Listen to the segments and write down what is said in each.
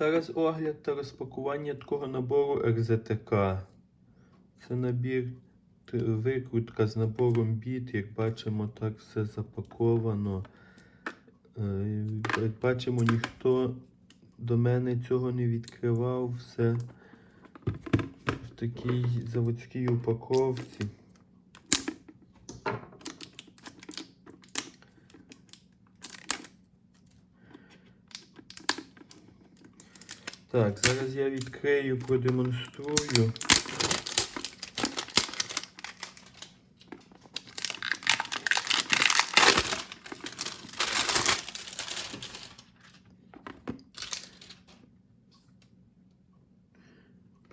Зараз огляд та розпакування такого набору РЗТК. Це набір викрутка з набором біт. Як бачимо, так все запаковано. Е, Як бачимо, ніхто до мене цього не відкривав. Все в такій заводській упаковці. Так, зараз я відкрию, продемонструю.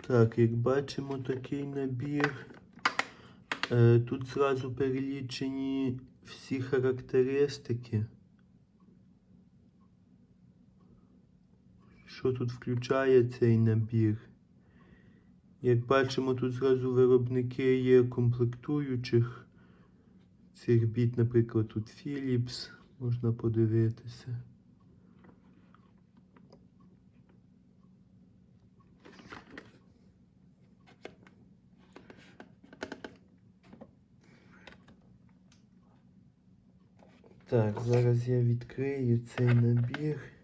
Так, як бачимо, такий набір. Е, Тут зразу перелічені всі характеристики. Що тут включає цей набір? Як бачимо, тут зразу виробники є комплектуючих цих біт, наприклад, тут Philips, можна подивитися. Так, зараз я відкрию цей набір.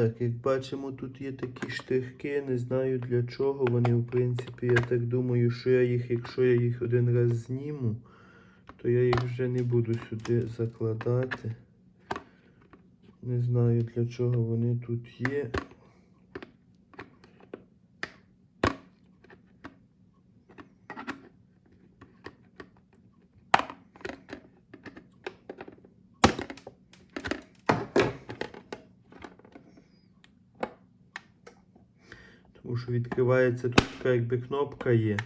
Так, як бачимо, тут є такі штрихи, не знаю для чого вони, в принципі, я так думаю, що я їх, якщо я їх один раз зніму, то я їх вже не буду сюди закладати. Не знаю для чого вони тут є. Тому що відкривається тут така якби кнопка є.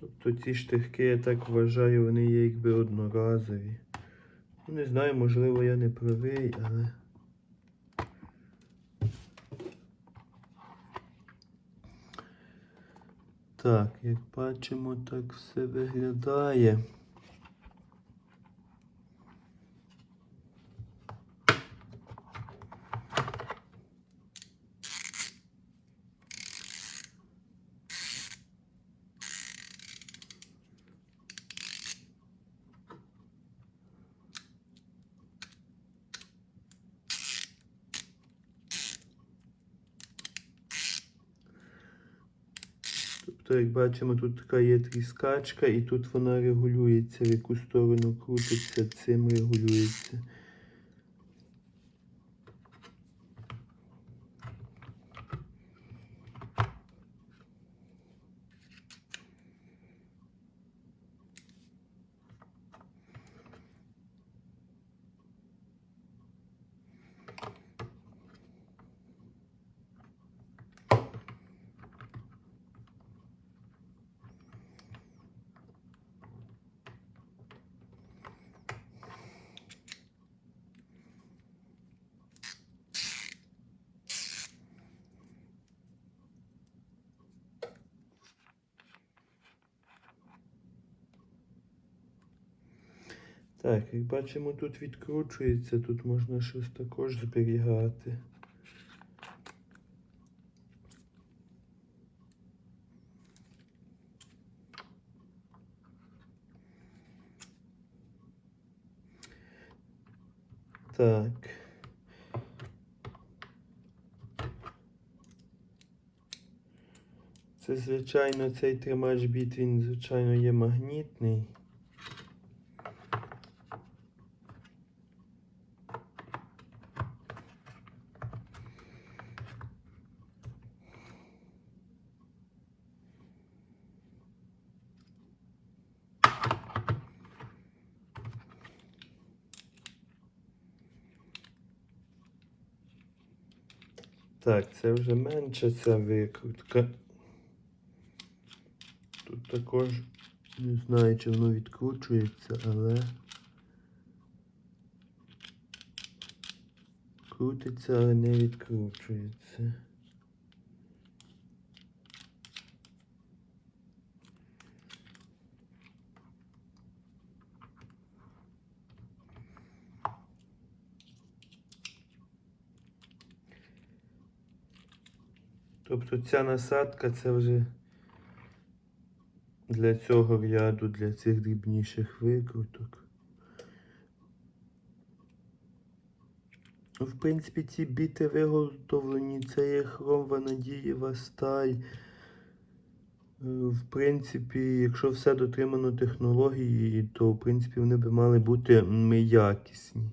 Тобто ці штирки, я так вважаю, вони є якби одноразові. Ну, не знаю, можливо, я не правий, але. Так, як бачимо, так все виглядає. Тобто, як бачимо, тут така є тріскачка, і тут вона регулюється, в яку сторону крутиться, цим регулюється. Так, як бачимо, тут відкручується, тут можна щось також зберігати. Так. Це, звичайно, цей тримач біт, він, звичайно, є магнітний. Так, це вже менше ця викрутка. Тут також не знаю, чи воно відкручується, але крутиться, але не відкручується. Тобто ця насадка це вже для цього ряду, для цих дрібніших викруток. Ну, В принципі, ці біти виготовлені, це є хром ванадієва сталь. Е, В принципі, якщо все дотримано технології, то в принципі вони би мали бути якісні.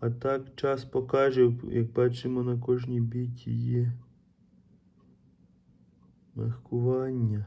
А так час покаже, як бачимо, на кожній біті є маркування.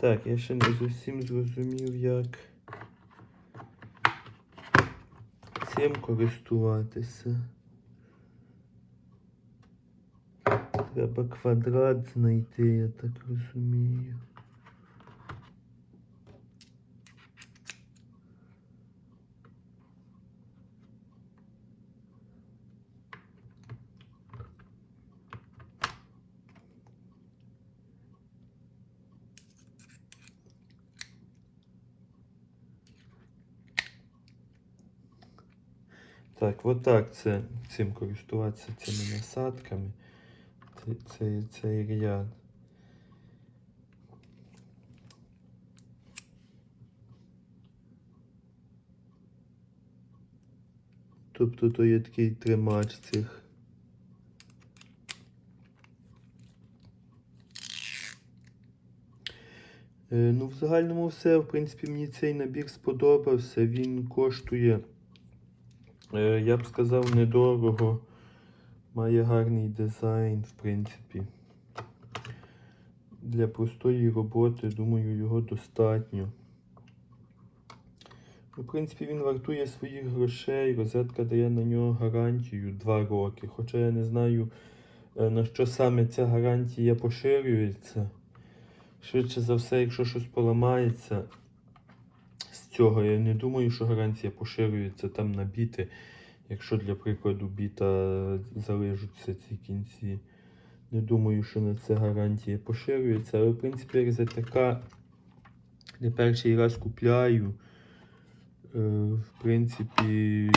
Так, я ще не зовсім зрозумів, як цим користуватися. Треба квадрат знайти, я так розумію. Так, отак це цим користуватися цими насадками. Це, це, цей ряд. Тобто то є такий тримач цих. Е, Ну, в загальному все. В принципі, мені цей набір сподобався. Він коштує, я б сказав, недорого. Має гарний дизайн, в принципі. Для простої роботи, думаю, його достатньо. В принципі, він вартує своїх грошей. Розетка дає на нього гарантію 2 роки. Хоча я не знаю, е, на що саме ця гарантія поширюється. Швидше за все, якщо щось поламається цього, я не думаю, що гарантія поширюється там на біти. Якщо для прикладу біта залежуться ці кінці. Не думаю, що на це гарантія поширюється. Але в принципі РЗТК не перший раз купляю. Е, В принципі,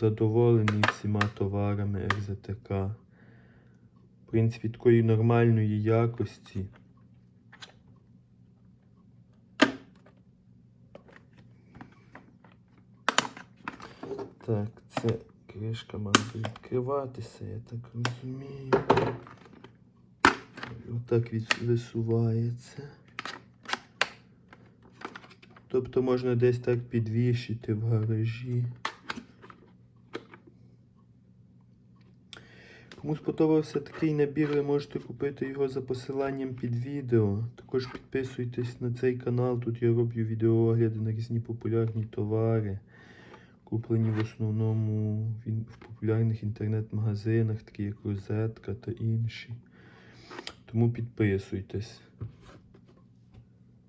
задоволений всіма товарами РЗТК. В принципі, такої нормальної якості. Так, це кришка має відкриватися, я так розумію. Отак висувається. Тобто можна десь так підвішити в гаражі. Кому сподобався такий набір, ви можете купити його за посиланням під відео. Також підписуйтесь на цей канал, тут я роблю відеоогляди на різні популярні товари, куплені в основному в популярних інтернет-магазинах, такі як Розетка та інші. Тому підписуйтесь.